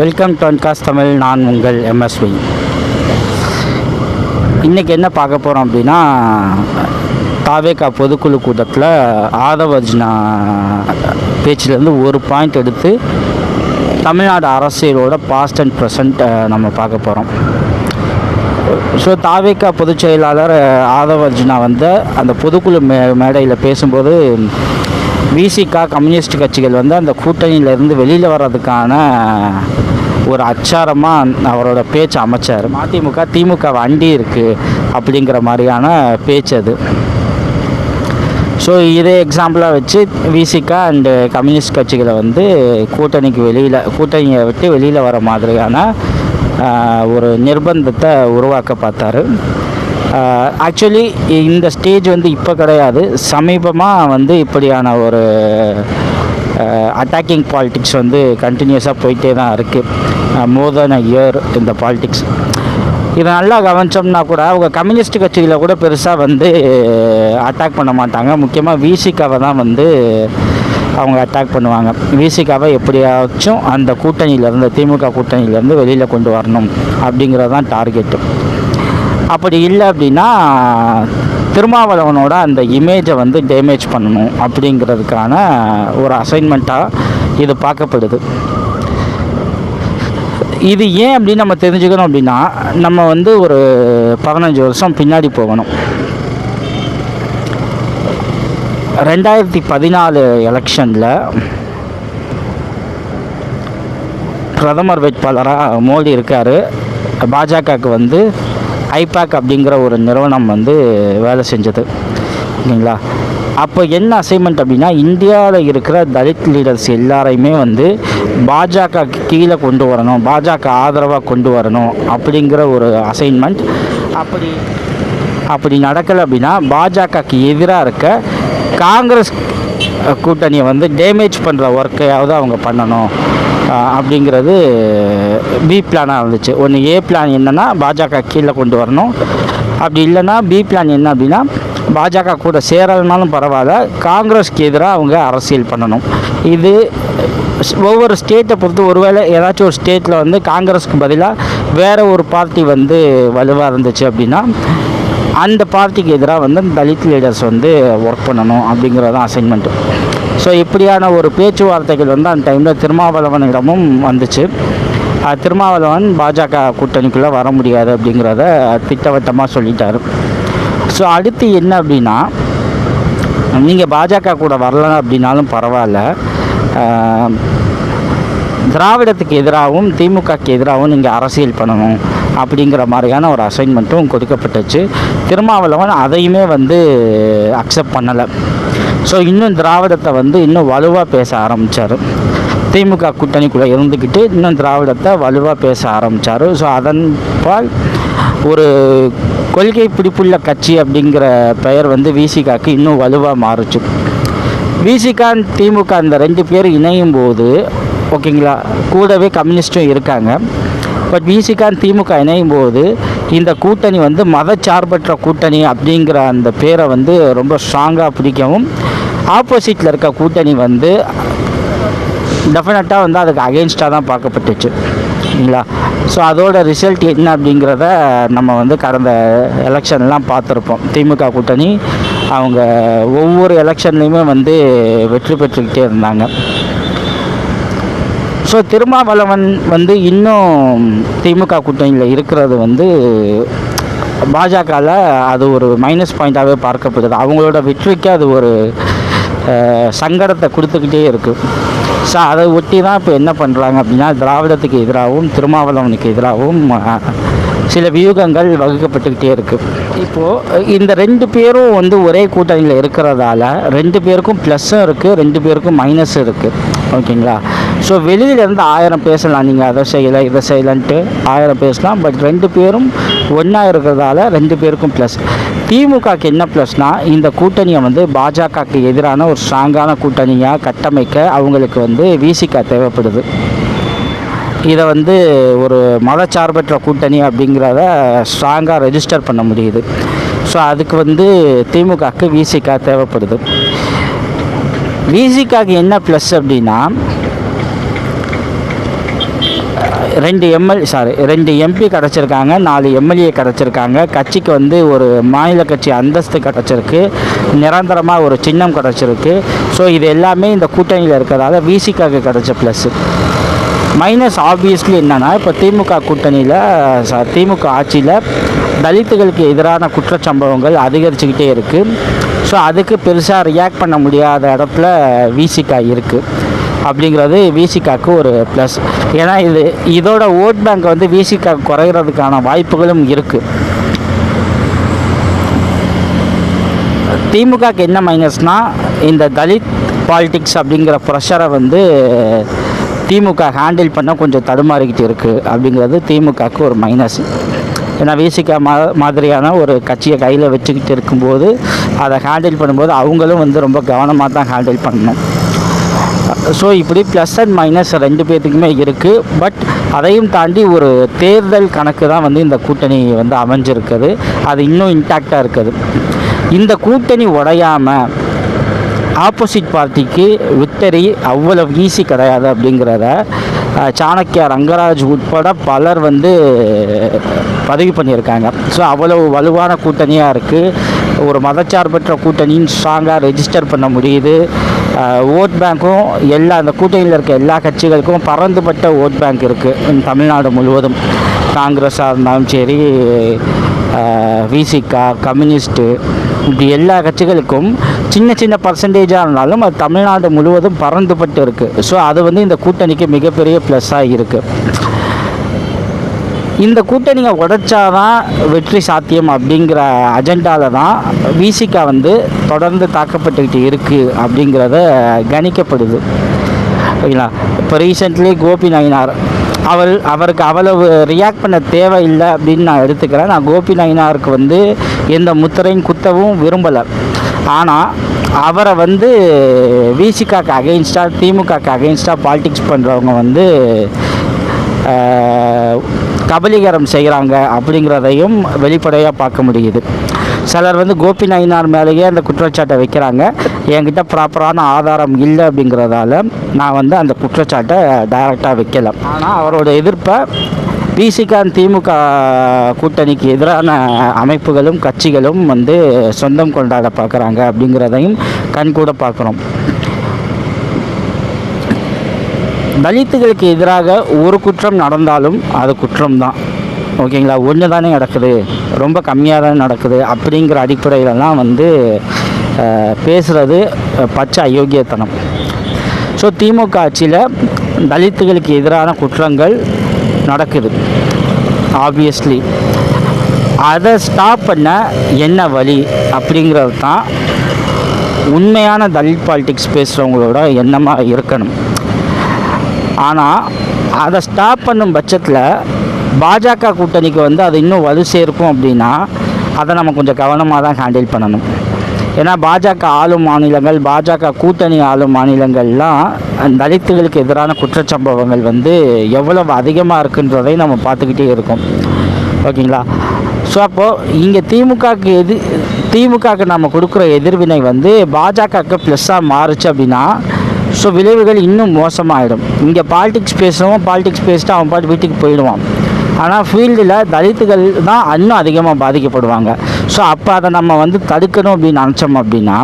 Welcome to அன்காஸ் Tamil நான் உங்கள் MSV இன்றைக்கி என்ன பார்க்க போகிறோம் அப்படின்னா தாவேகா பொதுக்குழு கூட்டத்தில் ஆதவர்ஜினா பேச்சிலேருந்து ஒரு பாயிண்ட் எடுத்து தமிழ்நாடு அரசியலோட பாஸ்ட் அண்ட் ப்ரெசண்ட் நம்ம பார்க்க போகிறோம் ஸோ தாவேக்கா பொதுச் செயலாளர் ஆதவர்ஜுனா வந்து அந்த பொதுக்குழு மே மேடையில் பேசும்போது விசிகா கம்யூனிஸ்ட் கட்சிகள் வந்து அந்த கூட்டணியிலேருந்து வெளியில் வர்றதுக்கான ஒரு அச்சாரமாக அவரோட பேச்சு அமைச்சார். மதிமுக திமுக வண்டி இருக்குது அப்படிங்கிற மாதிரியான பேச்சு அது. ஸோ இதே எக்ஸாம்பிளாக வச்சு விசிகா அண்டு கம்யூனிஸ்ட் கட்சிகளை வந்து கூட்டணிக்கு வெளியில் கூட்டணியை விட்டு வெளியில் வர மாதிரியான ஒரு நிர்பந்தத்தை உருவாக்க பார்த்தாரு. ஆக்சுவலி இந்த ஸ்டேஜ் வந்து இப்போ கிடையாது. சமீபமாக வந்து இப்படியான ஒரு அட்டாக்கிங் பாலிட்டிக்ஸ் வந்து கண்டினியூஸாக போயிட்டே தான் இருக்குது மோர் தென் அ இயர் இந்த பாலிடிக்ஸ் இதை நல்லா கவனிச்சோம்னா கூட அவங்க கம்யூனிஸ்ட் கட்சிகளை கூட பெருசாக வந்து அட்டாக் பண்ண மாட்டாங்க. முக்கியமாக விசிகாவை தான் வந்து அவங்க அட்டாக் பண்ணுவாங்க. விசிகாவை எப்படியாச்சும் அந்த கூட்டணியிலேருந்து திமுக கூட்டணியிலேருந்து வெளியில் கொண்டு வரணும் அப்படிங்கிறது தான் டார்கெட்டு அப்படி இல்லை அப்படின்னா திருமாவளவனோட அந்த இமேஜை வந்து டேமேஜ் பண்ணணும் அப்படிங்கிறதுக்கான ஒரு அசைன்மெண்ட்டாக இது பார்க்கப்படுது. இது ஏன் அப்படின்னு நம்ம தெரிஞ்சுக்கணும் அப்படின்னா நம்ம வந்து ஒரு பதினஞ்சு வருஷம் பின்னாடி போகணும். ரெண்டாயிரத்தி பதினாலு எலெக்ஷனில் பிரதமர் வேட்பாளராக மோடி இருக்கார். பாஜகவுக்கு வந்து ஐபேக் அப்படிங்கிற ஒரு நிறுவனம் வந்து வேலை செஞ்சது. ஓகேங்களா அப்போ என்ன அசைன்மெண்ட் அப்படின்னா இந்தியாவில் இருக்கிற தலித் லீடர்ஸ் எல்லாரையுமே வந்து பாஜக கீழே கொண்டு வரணும் பாஜக ஆதரவாக கொண்டு வரணும் அப்படிங்கிற ஒரு அசைன்மெண்ட் அப்படி அப்படி நடக்கலை அப்படின்னா பாஜகக்கு எதிராக இருக்க காங்கிரஸ் கூட்டணியை வந்து டேமேஜ் பண்ணுற ஒர்க்கையாவது அவங்க பண்ணணும். அப்படிங்கிறது பி பிளானாக இருந்துச்சு. ஒன்று ஏ பிளான் என்னென்னா பாஜக கீழே கொண்டு வரணும். அப்படி இல்லைன்னா பி பிளான் என்ன அப்படின்னா பாஜக கூட சேரலனாலும் பரவாயில்ல. காங்கிரஸ்க்கு எதிராக அவங்க அரசியல் பண்ணணும். இது ஒவ்வொரு ஸ்டேட்டை பொறுத்து ஒருவேளை ஏதாச்சும் ஒரு ஸ்டேட்டில் வந்து காங்கிரஸ்க்கு பதிலாக வேறு ஒரு பார்ட்டி வந்து வலுவாக இருந்துச்சு அப்படின்னா அந்த பார்ட்டிக்கு எதிராக வந்து தலித் லீடர்ஸ் வந்து ஒர்க் பண்ணணும் அப்படிங்கிறது தான் அசைன்மெண்ட்டு ஸோ இப்படியான ஒரு பேச்சுவார்த்தைகள் வந்து அந்த டைமில் திருமாவளவனிடமும் வந்துச்சு. திருமாவளவன் பாஜக கூட்டணிக்குள்ளே வர முடியாது அப்படிங்கிறத திட்டவட்டமாக சொல்லிட்டார். ஸோ அடுத்து என்ன அப்படின்னா நீங்கள் பாஜக கூட வரல அப்படின்னாலும் பரவாயில்ல. திராவிடத்துக்கு எதிராகவும் திமுகக்கு எதிராகவும் நீங்கள் அரசியல் பண்ணணும் அப்படிங்கிற மாதிரியான ஒரு அசைன்மெண்ட்டும் கொடுக்கப்பட்டுச்சு. திருமாவளவன் அதையுமே வந்து அக்செப்ட் பண்ணலை. ஸோ இன்னும் திராவிடத்தை வந்து இன்னும் வலுவாக பேச ஆரம்பித்தார் திமுக கூட்டணிக்குள்ளே இருந்துக்கிட்டு இன்னும் திராவிடத்தை வலுவாக பேச ஆரம்பித்தார் ஸோ அதன் பால் ஒரு கொள்கை பிடிப்புள்ள கட்சி அப்படிங்கிற பெயர் வந்து விசிகாக்கு இன்னும் வலுவாக மாறுச்சு. விசிகா திமுக அந்த ரெண்டு பேர் இணையும் போது ஓகேங்களா கூடவே கம்யூனிஸ்ட்டும் இருக்காங்க. பட் விசிகா திமுக இணையும் போது இந்த கூட்டணி வந்து மதச்சார்பற்ற கூட்டணி அப்படிங்கிற அந்த பேரை வந்து ரொம்ப ஸ்ட்ராங்காக பிடிக்கவும் ஆப்போசிட்டில் இருக்க கூட்டணி வந்து டெஃபினட்டாக வந்து அதுக்கு அகெயின்ஸ்டாக தான் பார்க்கப்பட்டுச்சு. சரிங்களா ஸோ அதோட ரிசல்ட் என்ன அப்படிங்கிறத நம்ம வந்து கடந்த எலெக்ஷன்லாம் பார்த்துருப்போம். திமுக கூட்டணி அவங்க ஒவ்வொரு எலெக்ஷன்லேயுமே வந்து வெற்றி பெற்றுக்கிட்டே இருந்தாங்க. ஸோ திருமாவளவன் வந்து இன்னும் திமுக கூட்டணியில் இருக்கிறது வந்து பாஜகவில் அது ஒரு மைனஸ் பாயிண்ட்டாகவே பார்க்கப்படுது. அவங்களோட வெற்றிக்கு அது ஒரு சங்கடத்தை கொடுத்துக்கிட்டே இருக்குது ஸோ அதை ஒட்டி தான் இப்போ என்ன பண்ணுறாங்க அப்படின்னா திராவிடத்துக்கு எதிராகவும் திருமாவளவனுக்கு எதிராகவும் சில வியூகங்கள் வகுக்கப்பட்டுக்கிட்டே இருக்குது இப்போது இந்த ரெண்டு பேரும் வந்து ஒரே கூட்டணியில் இருக்கிறதால ரெண்டு பேருக்கும் ப்ளஸ்ஸும் இருக்குது ரெண்டு பேருக்கும் மைனஸும் இருக்குது ஓகேங்களா? ஸோ வெளியிலேருந்து ஆயிரம் பேசலாம். நீங்கள் அதை செய்யலை இதை செய்யலன்ட்டு ஆயிரம் பேசலாம். பட் ரெண்டு பேரும் ஒன்றா இருக்கிறதால ரெண்டு பேருக்கும் ப்ளஸ். திமுகக்கு என்ன ப்ளஸ்னால் இந்த கூட்டணியை வந்து பாஜகவுக்கு எதிரான ஒரு ஸ்ட்ராங்கான கூட்டணியாக கட்டமைக்க அவங்களுக்கு வந்து விசிகா தேவைப்படுது. இதை வந்து ஒரு மதச்சார்பற்ற கூட்டணி அப்படிங்கிறத ஸ்ட்ராங்காக ரெஜிஸ்டர் பண்ண முடியுது. ஸோ அதுக்கு வந்து திமுகவுக்கு விசிகா தேவைப்படுது. விசிகாக்கு என்ன ப்ளஸ் அப்படின்னா ரெண்டு எம்எல் சாரி ரெண்டு எம்பி கிடச்சிருக்காங்க நாலு எம்எல்ஏ கிடச்சிருக்காங்க. கட்சிக்கு வந்து ஒரு மாநில கட்சி அந்தஸ்து கிடச்சிருக்கு. நிரந்தரமாக ஒரு சின்னம் கிடச்சிருக்கு. ஸோ இது எல்லாமே இந்த கூட்டணியில் இருக்கிறதால விசிக்காக கிடச்ச ப்ளஸ்ஸு மைனஸ் ஆப்வியஸ்லி என்னென்னா இப்போ திமுக கூட்டணியில் ச- திமுக ஆட்சியில் தலித்துகளுக்கு எதிரான குற்றச்சம்பவங்கள் அதிகரிச்சுக்கிட்டே இருக்குது ஸோ அதுக்கு பெருசாக ரியாக்ட் பண்ண முடியாத இடத்துல விசிகா இருக்குது அப்படிங்கிறது விசிகாக்கு ஒரு ப்ளஸ் ஏன்னா இது இதோட ஓட் பேங்க் வந்து விசிகா குறைகிறதுக்கான வாய்ப்புகளும் இருக்குது திமுகக்கு என்ன மைனஸ்னால் இந்த தலித் பாலிடிக்ஸ் அப்படிங்கிற ப்ரெஷரை வந்து திமுக ஹேண்டில் பண்ண கொஞ்சம் தடுமாறிக்கிட்டு இருக்குது அப்படிங்கிறது திமுகக்கு ஒரு மைனஸ் ஏன்னா விசிகா மா மாதிரியான ஒரு கட்சியை கையில் வச்சுக்கிட்டு இருக்கும்போது அதை ஹேண்டில் பண்ணும்போது அவங்களும் வந்து ரொம்ப கவனமாக தான் ஹேண்டில் பண்ணணும். ஸோ இப்படி ப்ளஸ் அண்ட் மைனஸ் ரெண்டு பேர்த்துக்குமே இருக்குது பட் அதையும் தாண்டி ஒரு தேர்தல் கணக்கு தான் வந்து இந்த கூட்டணி வந்து அமைஞ்சிருக்குது. அது இன்னும் இன்டாக்டாக இருக்குது. இந்த கூட்டணி உடையாமல் ஆப்போசிட் பார்ட்டிக்கு விக்டரி அவ்வளவு ஈஸி கிடையாது அப்படிங்கிறத சாணக்கியா ரங்கராஜ் உட்பட பலர் வந்து பதிவு பண்ணியிருக்காங்க. ஸோ அவ்வளவு வலுவான கூட்டணியாக இருக்குது ஒரு மதச்சார்பற்ற கூட்டணின்னு ஸ்ட்ராங்காக ரெஜிஸ்டர் பண்ண முடியுது. ஓட் பேங்க்கும் எல்லா அந்த கூட்டணியில் இருக்க எல்லா கட்சிகளுக்கும் பறந்துபட்ட ஓட் பேங்க் இருக்குது தமிழ்நாடு முழுவதும். காங்கிரஸாக இருந்தாலும் சரி விசிகா கம்யூனிஸ்ட்டு இப்படி எல்லா கட்சிகளுக்கும் சின்ன சின்ன பர்சன்டேஜாக இருந்தாலும் அது தமிழ்நாடு முழுவதும் பறந்துபட்டு இருக்குது ஸோ அது வந்து இந்த கூட்டணிக்கு மிகப்பெரிய ப்ளஸ்ஸாக இருக்குது இந்த கூட்டணியை உடைச்சாதான் வெற்றி சாத்தியம் அப்படிங்கிற அஜெண்டாவில் தான் விசிகா வந்து தொடர்ந்து தாக்கப்பட்டுக்கிட்டு இருக்குது அப்படிங்கிறத கணிக்கப்படுது. ஓகேங்களா இப்போ ரீசெண்ட்லி கோபி நயினார் அவர் அவருக்கு அவ்வளவு ரியாக்ட் பண்ண தேவையில்லை அப்படின்னு நான் எடுத்துக்கிறேன். நான் கோபி நயினாருக்கு வந்து எந்த முத்திரையும் குத்தவும் விரும்பலை. ஆனால் அவரை வந்து விசிகாக்கு அகெயின்ஸ்டாக திமுகக்கு அகெயின்ஸ்டாக பாலிடிக்ஸ் பண்ணுறவங்க வந்து கபலீகரம் செய்கிறாங்க அப்படிங்கிறதையும் வெளிப்படையாக பார்க்க முடியுது. சிலர் வந்து கோபி நயினார் மேலேயே அந்த குற்றச்சாட்டை வைக்கிறாங்க. என்கிட்ட ப்ராப்பரான ஆதாரம் இல்லை அப்படிங்கிறதால நான் வந்து அந்த குற்றச்சாட்டை டைரெக்டாக வைக்கல. ஆனால் அவரோட எதிர்ப்பை பிசிகான் திமுக கூட்டணிக்கு எதிரான அமைப்புகளும் கட்சிகளும் வந்து சொந்தம் கொண்டாட பார்க்குறாங்க அப்படிங்கிறதையும் கண்கூட பார்க்குறோம். தலித்துகளுக்கு எதிராக ஒரு குற்றம் நடந்தாலும் அது குற்றம்தான். ஓகேங்களா? ஒன்று தானே நடக்குது. ரொம்ப கம்மியாக தானே நடக்குது அப்படிங்கிற அடிப்படையிலலாம் வந்து பேசுகிறது பச்சை அயோக்கியத்தனம். ஸோ திமுக ஆட்சியில் தலித்துகளுக்கு எதிரான குற்றங்கள் நடக்குது. ஆப்வியஸ்லி அதை ஸ்டாப் பண்ண என்ன வழி அப்படிங்கிறது தான் உண்மையான தலித் பாலிடிக்ஸ் பேசுகிறவங்களோட எண்ணமாக இருக்கணும். ஆனால் அதை ஸ்டாப் பண்ணும் பட்சத்தில் பாஜக கூட்டணிக்கு வந்து அது இன்னும் வலு சேர்க்கும் அப்படின்னா அதை நம்ம கொஞ்சம் கவனமாக தான் ஹேண்டில் பண்ணணும். ஏன்னா பாஜக ஆளும் மாநிலங்கள் பாஜக கூட்டணி ஆளும் மாநிலங்கள்லாம் தலித்துகளுக்கு எதிரான குற்றச்சம்பவங்கள் வந்து எவ்வளவு அதிகமாக இருக்குன்றதை நம்ம பார்த்துக்கிட்டே இருக்கோம். ஓகேங்களா? ஸோ அப்போது இங்கே திமுகக்கு எது திமுகக்கு நம்ம கொடுக்குற எதிர்வினை வந்து பாஜகவுக்கு ப்ளஸ்ஸாக மாறுச்சு அப்படின்னா ஸோ விளைவுகள் இன்னும் மோசமாகிடும் இங்கே பாலிடிக்ஸ் பேசுகிறவன் பாலிடிக்ஸ் பேசிட்டு அவன் பாட்டு வீட்டுக்கு போயிடுவான். ஆனால் ஃபீல்டில் தலித்துகள் தான் இன்னும் அதிகமாக பாதிக்கப்படுவாங்க. ஸோ அப்போ அதை நம்ம வந்து தடுக்கணும் அப்படின்னு நினச்சோம் அப்படின்னா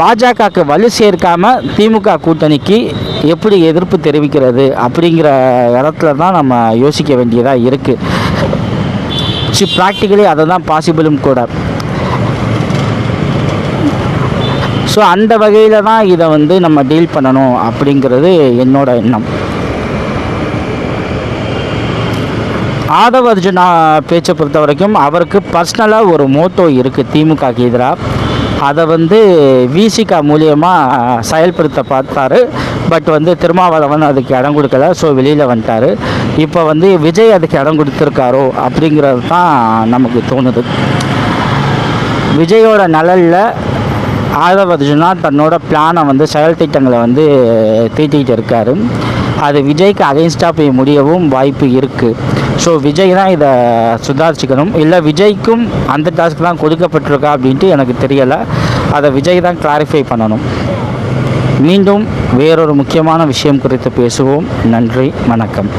பாஜகவுக்கு வலு சேர்க்காமல் திமுக கூட்டணிக்கு எப்படி எதிர்ப்பு தெரிவிக்கிறது அப்படிங்கிற இடத்துல தான் நம்ம யோசிக்க வேண்டியதாக இருக்குது சி ப்ராக்டிக்கலி அதை தான் பாசிபிளும் கூட. ஸோ அந்த வகையில் தான் இதை வந்து நம்ம டீல் பண்ணணும் அப்படிங்கிறது என்னோட எண்ணம். ஆதவ அர்ஜுனா பேச்சை பொறுத்த வரைக்கும் அவருக்கு பர்சனலாக ஒரு மோட்டோ இருக்குது திமுகக்கு எதிராக. அதை வந்து விசிகா மூலியமாக செயல்படுத்த பார்த்தாரு. பட் வந்து திருமாவளவன் அதுக்கு இடம் கொடுக்கல. ஸோ வெளியில் வந்துட்டார். இப்போ வந்து விஜய் அதுக்கு இடம் கொடுத்துருக்காரோ அப்படிங்கிறது தான் நமக்கு தோணுது. விஜயோட நலனில் ஆதவ அர்ஜுனா தன்னோட பிளானை வந்து செயல் திட்டங்களை வந்து தீட்டிகிட்டு இருக்காரு. அது விஜய்க்கு அகைன்ஸ்டாக போய் முடியவும் வாய்ப்பு இருக்குது ஸோ விஜய் தான் இதை சுதாரிச்சுக்கணும். இல்லை விஜய்க்கும் அந்த டாஸ்க் தான் கொடுக்கப்பட்டிருக்கா அப்படின்ட்டு எனக்கு தெரியலை. அதை விஜய் தான் கிளாரிஃபை பண்ணணும். மீண்டும் வேறொரு முக்கியமான விஷயம் குறித்து பேசுவோம். நன்றி வணக்கம்.